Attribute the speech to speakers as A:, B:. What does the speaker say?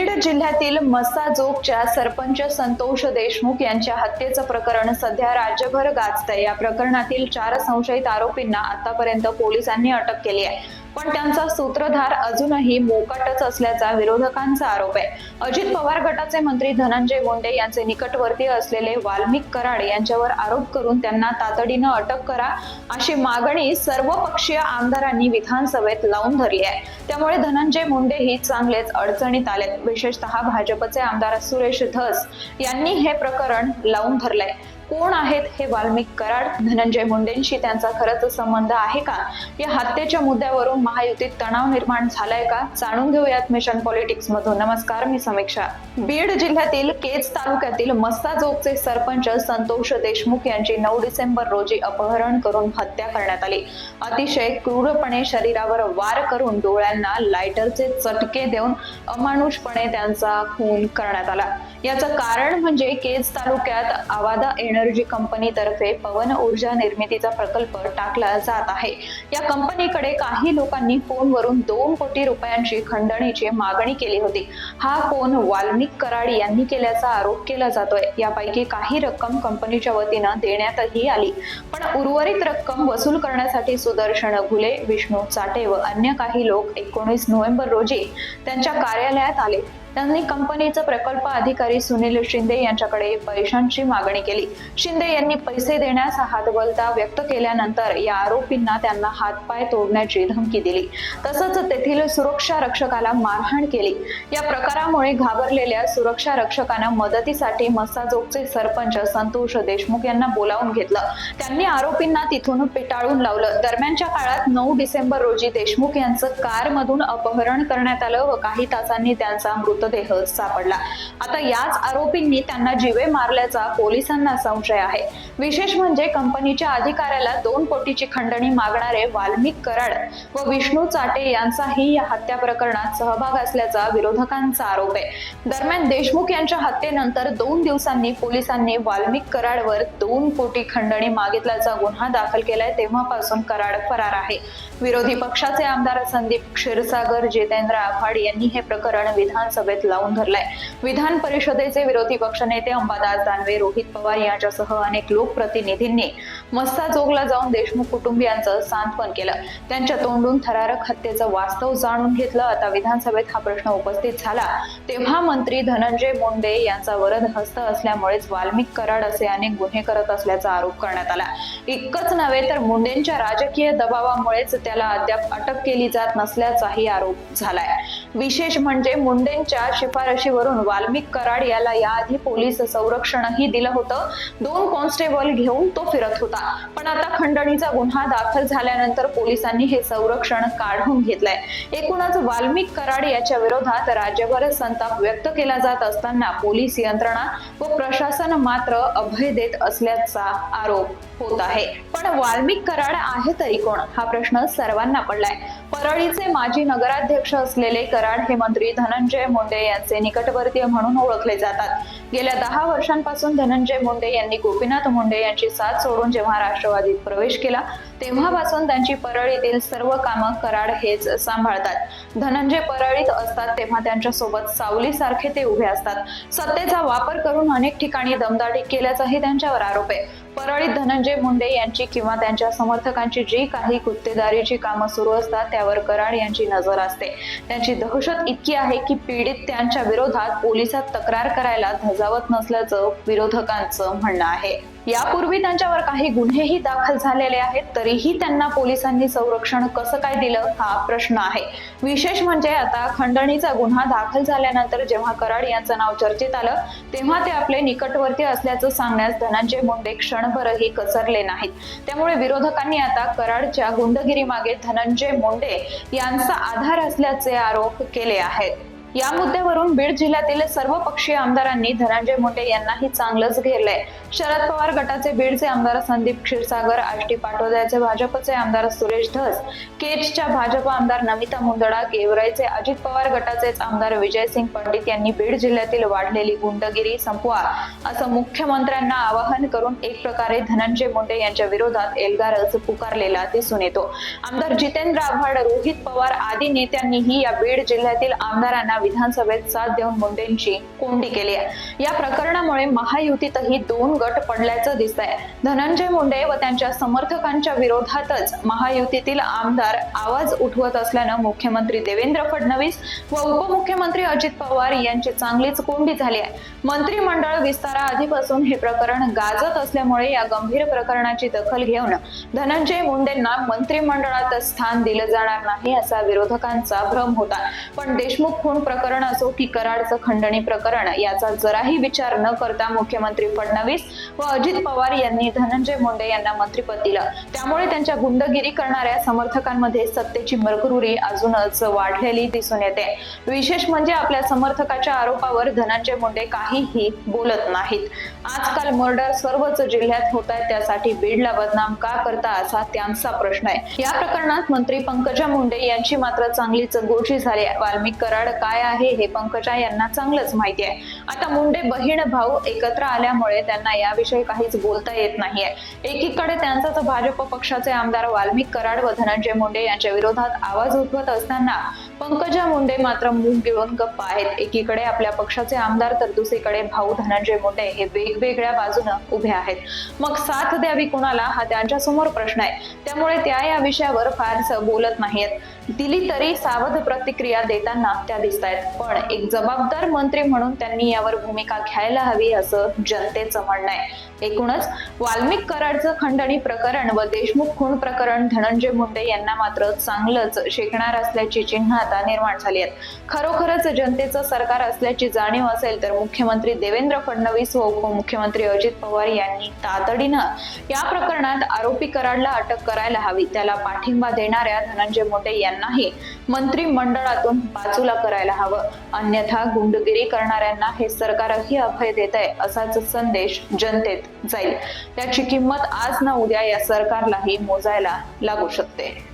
A: बीड जिल्ह्यातील मसाजोगच्या सरपंच संतोष देशमुख यांच्या हत्येचं प्रकरण सध्या राज्यभर गाजतंय. या प्रकरणातील चार संशयित आरोपींना आतापर्यंत पोलिसांनी अटक केली आहे. पण त्यांचा सूत्रधार अजूनही मोकाटच असल्याचा विरोधकांचा आरोप आहे. अजित पवार गटाचे मंत्री धनंजय मुंडे यांचे निकटवर्तीय असलेले वाल्मिक कराड यांच्यावर आरोप करून त्यांना तातडीनं अटक करा अशी मागणी सर्वपक्षीय आमदारांनी विधानसभेत लावून धरली आहे. त्यामुळे धनंजय मुंडे ही चांगलेच अडचणीत आलेत. विशेषतः भाजपचे आमदार सुरेश धस यांनी हे प्रकरण लावून धरलंय. कोण आहेत हे वाल्मिक कराड धनंजय मुंडेंशी त्यांचा खरंच संबंध आहे का? या हत्येच्या मुद्द्यावरून महायुतीत तणाव निर्माण झालाय का? जाणून घेऊयात मिशन पॉलिटिक्स मधून. नमस्कार मी समीक्षा. बीड जिल्ह्यातील केज तालुक्यातील मस्ताजोगचे सरपंच संतोष देशमुख यांची नऊ डिसेंबर रोजी अपहरण करून हत्या करण्यात आली. अतिशय क्रूरपणे शरीरावर वार करून डोळ्यांना लायटरचे चटके देऊन अमानुषपणे त्यांचा खून करण्यात आला. याचं कारण म्हणजे केज तालुक्यात आवादा येणं एनर्जी कंपनीतर्फे पवन ऊर्जा निर्मितीचा प्रकल्प टाकला जात आहे. या कंपनीकडे काही लोकांनी फोनवरून दोन कोटी रुपयांची खंडणीची मागणी केली होती. हा फोन वाल्मिक कराड यांनी केल्याचा आरोप केला जातोय. यापैकी काही रक्कम कंपनीच्या वतीनं देण्यातही आली. पण उर्वरित रक्कम वसूल करण्यासाठी सुदर्शन घुले विष्णू चाटे व अन्य काही लोक एकोणीस नोव्हेंबर रोजी त्यांच्या कार्यालयात आले. त्यांनी कंपनीचा प्रकल्प अधिकारी सुनील शिंदे यांच्याकडे पैशांची मागणी केली. शिंदे यांनी पैसे देण्यास हातबलता व्यक्त केल्यानंतर या आरोपींना त्यांना हातपाय तोडण्याची धमकी दिली. तसंच तेथील सुरक्षा रक्षकाला मारहाण केली. या प्रकारामुळे घाबरलेल्या सुरक्षा रक्षकानं मदतीसाठी मसाजोगचे सरपंच संतोष देशमुख यांना बोलावून घेतलं. त्यांनी आरोपींना तिथून पिटाळून लावलं. दरम्यानच्या काळात नऊ डिसेंबर रोजी देशमुख यांचं कारमधून अपहरण करण्यात आलं व काही तासांनी त्यांचा मृत्यू मृतदेह सापडला. आता याच आरोपींनी त्यांना जीवे मारल्याचा पोलिसांना संशय आहे. विशेष म्हणजे कंपनीच्या अधिकाऱ्याला दोन कोटीची खंडणी मागणारे वाल्मिक कराड व विष्णू चाटे यांचाही या हत्या प्रकरणात सहभाग असल्याचा विरोधकांचा आरोप आहे. दरम्यान देशमुख यांच्या हत्येनंतर दोन दिवसांनी पोलिसांनी वाल्मिक कराडवर दोन कोटी खंडणी मागितल्याचा गुन्हा दाखल केलाय तेव्हापासून कराड फरार आहे. विरोधी पक्षाचे आमदार संदीप क्षीरसागर जितेंद्र आव्हाड यांनी हे प्रकरण विधानसभेत लावून धरलाय. विधान परिषदेचे विरोधी पक्षनेते अंबादास दानवे रोहित पवार यांच्यासह अनेक लोकप्रतिनिधींनी मस्ताजोगला जाऊन देशमुख कुटुंबियांचं सांत्वन केलं. त्यांच्या तोंडून थरारक हत्येचं वास्तव जाणून घेतलं. आता विधानसभेत हा प्रश्न उपस्थित झाला. तेव्हा मंत्री धनंजय मुंडे यांचा वरद हस्त असल्यामुळेच वाल्मिक कराड असे अनेक गुन्हे करत असल्याचा आरोप करण्यात आला. इतकंच नव्हे तर मुंडेंच्या राजकीय दबावामुळेच त्याला अद्याप अटक केली जात नसल्याचाही आरोप झालाय. विशेष म्हणजे मुंडेंच्या शिफारशीवरून वाल्मिक कराड याला याआधी पोलीस संरक्षणही दिलं होतं. दोन कॉन्स्टेबल घेऊन तो फिरत होता. पण आता खंडणीचा गुन्हा दाखल झाल्यानंतर पोलिसांनी हे संरक्षण काढून घेतलंय. एकूणच वाल्मिक कराड याच्या विरोधात राज्यभर संताप व्यक्त केला जात असताना पोलीस यंत्रणा व प्रशासन मात्र अभय देत असल्याचा आरोप होत आहे. पण वाल्मिक कराड आहे तरी कोण? हा प्रश्न सर्वांना पडलाय. परळीचे माजी नगराध्यक्ष असलेले कराड हे मंत्री धनंजय मुंडे यांचे निकटवर्तीय म्हणून ओळखले जातात. गेल्या दहा वर्षांपासून धनंजय मुंडे यांनी गोपीनाथ मुंडे यांची साथ सोडून जेव्हा राष्ट्रवादीत प्रवेश केला तेव्हापासून त्यांची परळीतील सर्व कामं कराड हेच सांभाळतात. धनंजय परळीत असतात तेव्हा त्यांच्यासोबत सावलीसारखे ते उभे असतात. सत्तेचा वापर करून अनेक ठिकाणी दमदाटी केल्याचाही त्यांच्यावर आरोप आहे. परळीत धनंजय मुंडे यांची किंवा त्यांच्या समर्थकांची जी काही गुत्तेदारीची कामं सुरू असतात त्यावर कराड यांची नजर असते. त्यांची दहशत इतकी आहे की पीडित त्यांच्या विरोधात पोलिसात तक्रार करायला धजावत नसल्याचं विरोधकांचं म्हणणं आहे. यापूर्वी त्यांच्यावर काही गुन्हेही दाखल झालेले आहेत तरी तरीही त्यांना पोलिसांनी संरक्षण कसं काय दिलं हा प्रश्न आहे. विशेष म्हणजे आता खंडणीचा गुन्हा दाखल झाल्यानंतर जेव्हा कराड यांचं नाव चर्चेत आलं तेव्हा ते आपले निकटवर्ती असल्याचं सांगण्यास धनंजय मुंडे क्षणभरही कसरले नाहीत. त्यामुळे विरोधकांनी आता कराडच्या गुंडगिरी मागे धनंजय मुंडे यांचा आधार असल्याचे आरोप केले आहेत. या मुद्द्यावरून बीड जिल्ह्यातील सर्व पक्षीय आमदारांनी धनंजय मुंडे यांनाही चांगलंच घेरलंय. शरद पवार गटाचे बीडचे आमदार संदीप क्षीरसागर आष्टी पाटोद्याचे भाजपचे आमदार सुरेश धस केजच्या भाजप आमदार नमिता मुंदडा गेवराईचे अजित पवार गटाचेच आमदार विजयसिंग पंडित यांनी बीड जिल्ह्यातील वाढलेली गुंडगिरी संपवा असं मुख्यमंत्र्यांना आवाहन करून एक प्रकारे धनंजय मुंडे यांच्या विरोधात एल्गारच पुकारलेला दिसून येतो. आमदार जितेंद्र आव्हाड रोहित पवार आदी नेत्यांनीही या बीड जिल्ह्यातील आमदारांना विधानसभेत साथ देऊन मुंडेंची कोंडी केली आहे. या प्रकरणामुळे महायुतीतही दोन गट पडल्याचं दिसत आहे धनंजय मुंडे व त्यांच्या समर्थकांच्या विरोधातच महायुतीतील आमदार आवाज उठवत असल्यानं मुख्यमंत्री देवेंद्र फडणवीस व उपमुख्यमंत्री अजित पवार यांची चांगलीच कोंडी झाली आहे. मंत्रिमंडळ विस्ताराआधीपासून हे प्रकरण गाजत असल्यामुळे या गंभीर प्रकरणाची दखल घेऊन धनंजय मुंडेंना मंत्रिमंडळात स्थान दिलं जाणार नाही असा विरोधकांचा भ्रम होता. पण देशमुख खून प्रकरण असो की कराडचं खंडणी प्रकरण याचा जराही विचार न करता मुख्यमंत्री फडणवीस व अजित पवार यांनी धनंजय मुंडे यांना मंत्रिपद दिलं. त्यामुळे त्यांच्या गुंडगिरी करणाऱ्या समर्थकांमध्ये सत्तेची मरकुरी अजूनच वाढलेली दिसून येते. विशेष म्हणजे आपल्या समर्थकाच्या आरोपावर धनंजय मुंडे काहीही बोलत नाहीत. आजकाल मर्डर सर्वच जिल्ह्यात होत आहेत त्यासाठी बीडला बदनाम का करता असा त्यांचा प्रश्न आहे. या प्रकरणात मंत्री पंकजा मुंडे यांची मात्र चांगलीच गोची झाली वाल्मिक कराड काय आहे हे पंकजा यांना चांगलंच माहिती आहे. आता मुंडे बहीण भाऊ एकत्र आल्यामुळे त्यांना याविषयी काहीच बोलता येत नाहीये. एकीकडे त्यांचाच भाजप पक्षाचे आमदार वाल्मिक कराड व धनंजय मुंडे यांच्या विरोधात आवाज उठवत असताना पंकजा मुंडे मात्र मूग गिळून गप्प आहेत. एकीकडे आपल्या पक्षाचे आमदार तर दुसरीकडे भाऊ धनंजय मुंडे हे वेगवेगळ्या बाजूनं उभे आहेत. मग साथ द्यावी कुणाला? हा त्यांच्यासमोर प्रश्न आहे. त्यामुळे त्या या विषयावर फारस बोलत नाहीयेत. दिली तरी सावध प्रतिक्रिया देताना त्या दिसतात आहेत. पण एक जबाबदार मंत्री म्हणून त्यांनी यावर भूमिका घ्यायला हवी असं जनतेचं म्हणणं आहे. एकूणच वाल्मिक कराडचं खंडणी प्रकरण व देशमुख खून प्रकरण धनंजय मुंडे यांना मात्र चांगलंच शिकणार असल्याची चिन्ह आता निर्माण झाली आहेत. खरोखरच जनतेचं सरकार असल्याची जाणीव असेल तर मुख्यमंत्री देवेंद्र फडणवीस व उपमुख्यमंत्री अजित पवार यांनी तातडीनं या प्रकरणात आरोपी कराडला अटक करायला हवी. त्याला पाठिंबा देणाऱ्या धनंजय मुंडे यांनाही मंत्रिमंडळातून बाजूला करायला हवं अन्यथा गुंडगिरी करणाऱ्यांना हे सरकारही अभय देत आहे असाच संदेश जनतेत जाईल. त्याची किंमत आज ना उद्या या सरकारलाही मोजायला लागू शकते.